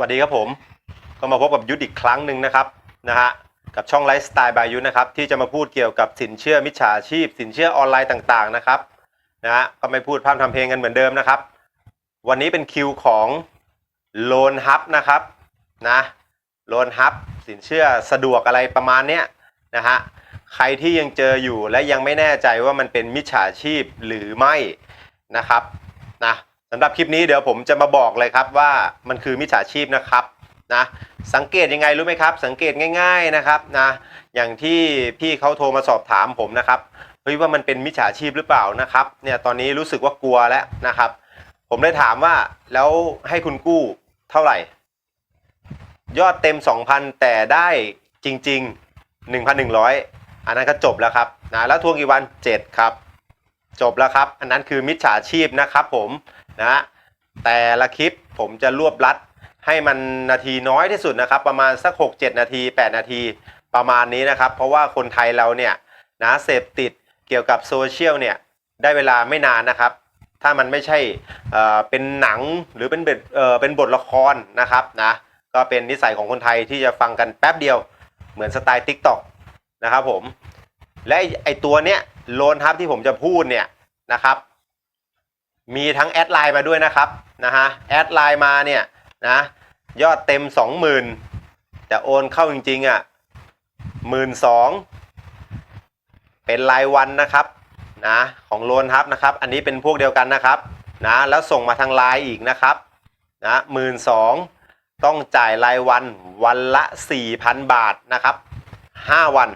วัสดีครับผม ก็มาพบกับยุทธอีกครั้งหนึ่งนะครับนะฮะกับช่องไลฟ์สไตล์บายยุทธนะครับที่จะมาพูดเกี่ยวกับสินเชื่อมิจฉาชีพ สินเชื่อออนไลน์ต่างๆนะครับนะฮะก็ไม่พูดพร่ำทำเพลงกันเหมือนเดิมนะครับ วันนี้เป็นคิวของโลนฮับนะครับนะโลนฮับสินเชื่อสะดวกอะไรประมาณเนี้ยนะฮะใครที่ยังเจออยู่และยังไม่แน่ใจว่ามันเป็นมิจฉาชีพหรือไม่นะครับนะ สำหรับคลิปนี้เดี๋ยวผมจะมาบอกเลยครับว่ามันคือมิจฉาชีพนะครับนะสังเกตยังไงรู้ไหมครับ สังเกตง่าย ๆนะครับนะอย่างที่พี่เขาโทรมาสอบถามผมนะครับเฮ้ยว่ามันเป็นมิจฉาชีพหรือเปล่านะครับเนี่ยตอนนี้รู้สึกว่ากลัวแล้วนะครับ ผมได้ถามว่าแล้วให้คุณกู้เท่าไหร่ ยอดเต็ม 2,000 แต่ได้จริง ๆ 1,100 อันนั้นก็จบแล้วครับนะแล้วทวงกี่วัน 7 ครับ จบแล้วครับ อันนั้นคือมิจฉาชีพนะครับผม นะแต่ละคลิปผมจะรวบรัดให้มันนาทีน้อยที่สุดนะครับ ประมาณสัก 6-7 นาที 8 นาทีประมาณนี้นะครับ เพราะว่าคนไทยเราเนี่ยนะเสพติดเกี่ยวกับโซเชียลเนี่ยได้เวลาไม่นานนะครับ ถ้ามันไม่ใช่เเป็นหนังหรือเป็นเเป็นบทละครนะครับนะก็เป็นนิสัยของคนไทยที่จะฟังกันแป๊บเดียวเหมือนสไตล์ Tik t o อกนะครับผมและไอไอตัวเนี้ยโลนทับที่ผมจะพูดเนี่ยนะครับ มีทั้งแอดไลน์มาด้วยนะครับนะฮะแอดไลน์มาเนี่ยนะยอดเต็ม 20,000 แต่โอนเข้าจริงๆอะหมื่นสองเป็นรายวันนะครับนะของโลนทับนะครับ อันนี้เป็นพวกเดียวกันนะครับนะแล้วส่งมาทางไลน์อีกนะครับนะหมื่นสองต้องจ่ายรายวันวันละ 4,000 บาทนะครับ 5 วัน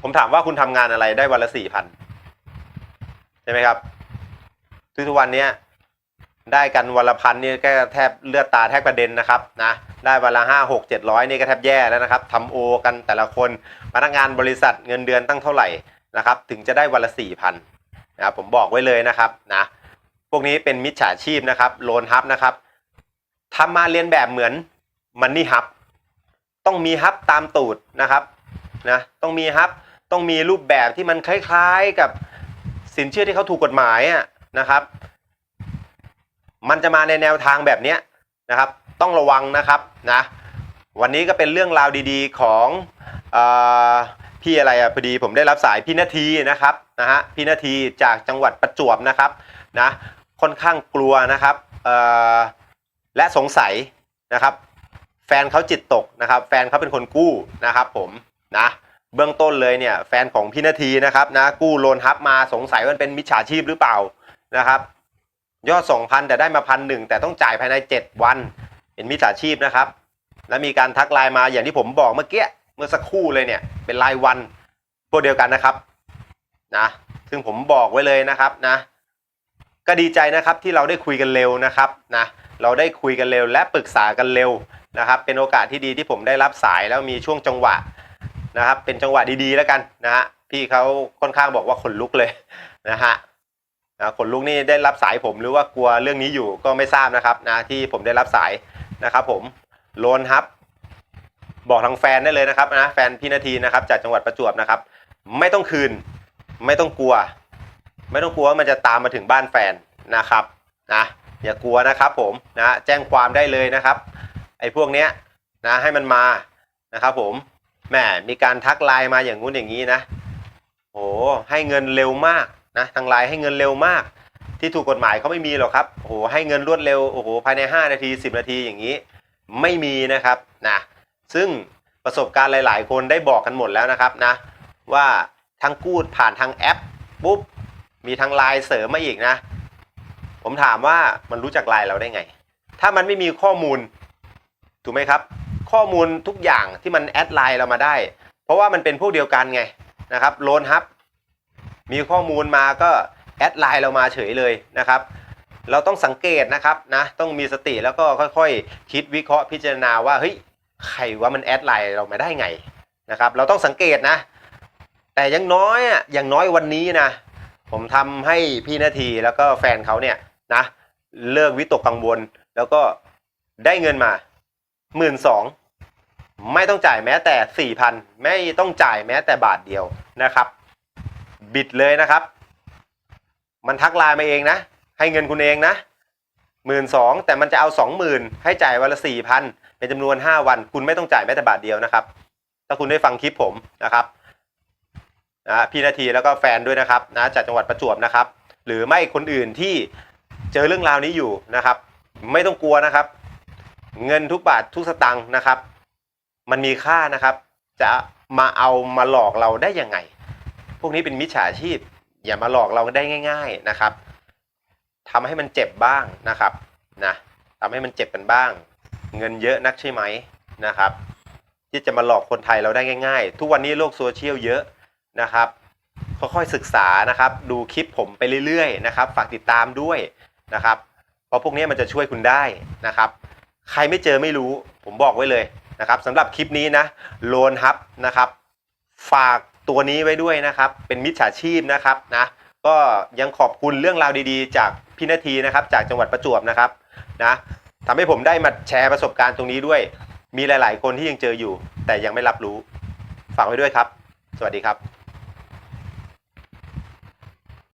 ผมถามว่าคุณทำงานอะไรได้วันละ 4,000 ใช่ไหมครับ ทุกๆวันเนี้ยได้กันวันละพันนี่ก็แทบเลือดตาแทบกระเด็นนะครับนะได้วันละห้าหกเจ็ดร้อยนี่ก็แทบแย่แล้วนะครับทำโอกันแต่ละคนพนักงานบริษัทเงินเดือนตั้งเท่าไหร่นะครับ ถึงจะได้วันละสี่พันนะผมบอกไว้เลยนะครับนะพวกนี้เป็นมิจฉาชีพนะครับโลนฮับนะครับทำมาเรียนแบบเหมือนมันนี่ฮับ ต้องมีฮับตามตูดนะครับนะต้องมีฮับต้องมีรูปแบบที่มันคล้าย ๆกับสินเชื่อที่เขาถูกกฎหมายอะ นะครับ มันจะมาในแนวทางแบบนี้นะครับ ต้องระวังนะครับนะวันนี้ก็เป็นเรื่องราวดีๆของอพี่อะไรอะพอดีผมได้รับสายพี่นาทีนะครับนะฮะพี่นาทีจากจังหวัดประจวบนะครับนะค่อนข้างกลัวนะครับและสงสัยนะครับ แฟนเขาจิตตกนะครับ แฟนเขาเป็นคนกู้นะครับ ผมนะเบื้องต้นเลยเนี่ยแฟนของพี่นาทีนะครับนะกู้โลนฮับมาสงสัยว่าเป็นมิจฉาชีพหรือเปล่า นะครับ ยอด 2,000 แต่ได้มาพันหนึ่งแต่ต้องจ่ายภายใน 7 วัน เป็นมิจฉาชีพนะครับ แล้วมีการทักไลน์มาอย่างที่ผมบอกเมื่อกี้เมื่อสักครู่เลยเนี่ยเป็นรายวันพวกเดียวกันนะครับนะซึ่งผมบอกไว้เลยนะครับนะก็ดีใจนะครับที่เราได้คุยกันเร็วนะครับนะเราได้คุยกันเร็วและปรึกษากันเร็วนะครับ เป็นโอกาสที่ดีที่ผมได้รับสายแล้วมีช่วงจังหวะนะครับ เป็นจังหวะดีๆแล้วกันนะฮะพี่เขาค่อนข้างบอกว่าขนลุกเลยนะฮะ นะขนลุกนี่ได้รับสายผมหรือว่ากลัวเรื่องนี้อยู่ก็ไม่ทราบนะครับนะที่ผมได้รับสายนะครับผมโลนฮับ บอกทางแฟนได้เลยนะครับนะแฟนพี่นาทีนะครับ จากจังหวัดประจวบนะครับ ไม่ต้องคืน ไม่ต้องกลัว ไม่ต้องกลัวว่ามันจะตามมาถึงบ้านแฟนนะครับนะอย่ากลัวนะครับผมนะแจ้งความได้เลยนะครับ ไอ้พวกเนี้ยนะให้มันมานะครับ ผมแหมมีการทักไลน์มาอย่างงู้นอย่างนี้นะโอ้ให้เงินเร็วมาก นะทางไลน์ให้เงินเร็วมาก ที่ถูกกฎหมายเขาไม่มีหรอกครับโอ้โหให้เงินรวดเร็วโอ้โหภายใน 5 นาที 10 นาทีอย่างนี้ ไม่มีนะครับนะซึ่งประสบการณ์หลาย ๆ คนได้บอกกันหมดแล้วนะครับนะว่าทั้งกู้ผ่านทางแอปปุ๊บมีทางไลน์เสริมมาอีกนะ ผมถามว่ามันรู้จักไลน์เราได้ไง ถ้ามันไม่มีข้อมูลถูกไหมครับ ข้อมูลทุกอย่างที่มันแอดไลน์เรามาได้ เพราะว่ามันเป็นพวกเดียวกันไงนะครับโลนฮับ มีข้อมูลมาก็แอดไลน์เรามาเฉยเลยนะครับ เราต้องสังเกตนะครับนะต้องมีสติแล้วก็ค่อยๆ คิดวิเคราะห์พิจารณาว่าเฮ้ยใครว่ามันแอดไลน์เรามาได้ไงนะครับ เราต้องสังเกตนะ แต่อยังน้อยอะอย่างน้อยวันนี้นะ ผมทำให้พี่นาทีแล้วก็แฟนเขาเนี่ยนะ เลิกวิตกกังวล แล้วก็ได้เงินมาหมื่นสองไม่ต้องจ่ายแม้แต่สี่พันไม่ต้องจ่ายแม้แต่บาทเดียวนะครับ บิดเลยนะครับ มันทักไลน์มาเองนะ ให้เงินคุณเองนะหมื่นสองแต่มันจะเอาสองหมื่นให้จ่ายวันละสี่พันเป็นจำนวนห้าวัน คุณไม่ต้องจ่ายแม้แต่บาทเดียวนะครับ ถ้าคุณได้ฟังคลิปผมนะครับนะพี่นาทีแล้วก็แฟนด้วยนะครับนะจากจังหวัดประจวบนะครับ หรือไม่คนอื่นที่เจอเรื่องราวนี้อยู่นะครับ ไม่ต้องกลัวนะครับ เงินทุกบาททุกสตังค์นะครับ มันมีค่านะครับ จะมาเอามาหลอกเราได้ยังไง วกนี้เป็นมิจฉาชีพ อย่ามาหลอกเราได้ง่าย ๆนะครับทำให้มันเจ็บบ้างนะครับนะทำให้มันเจ็บกันบ้าง เงินเยอะนักใช่ไหมนะครับ ที่จะมาหลอกคนไทยเราได้ง่าย ๆ ทุกวันนี้โลกโซเชียลเยอะนะครับค่อยๆศึกษานะครับ ดูคลิปผมไปเรื่อยๆนะครับ ฝากติดตามด้วยนะครับ เพราะพวกนี้มันจะช่วยคุณได้นะครับ ใครไม่เจอไม่รู้ผมบอกไว้เลยนะครับสำหรับคลิปนี้นะโลนฮับนะครับ ฝาก ตัวนี้ไว้ด้วยนะครับ เป็นมิจฉาชีพนะครับนะก็ยังขอบคุณเรื่องราวดีๆ จากพี่นาทีนะครับ จากจังหวัดประจวบนะครับนะทำให้ผมได้มาแชร์ประสบการณ์ตรงนี้ด้วย มีหลาย ๆ คนที่ยังเจออยู่ แต่ยังไม่รับรู้ ฝากไว้ด้วยครับ สวัสดีครับ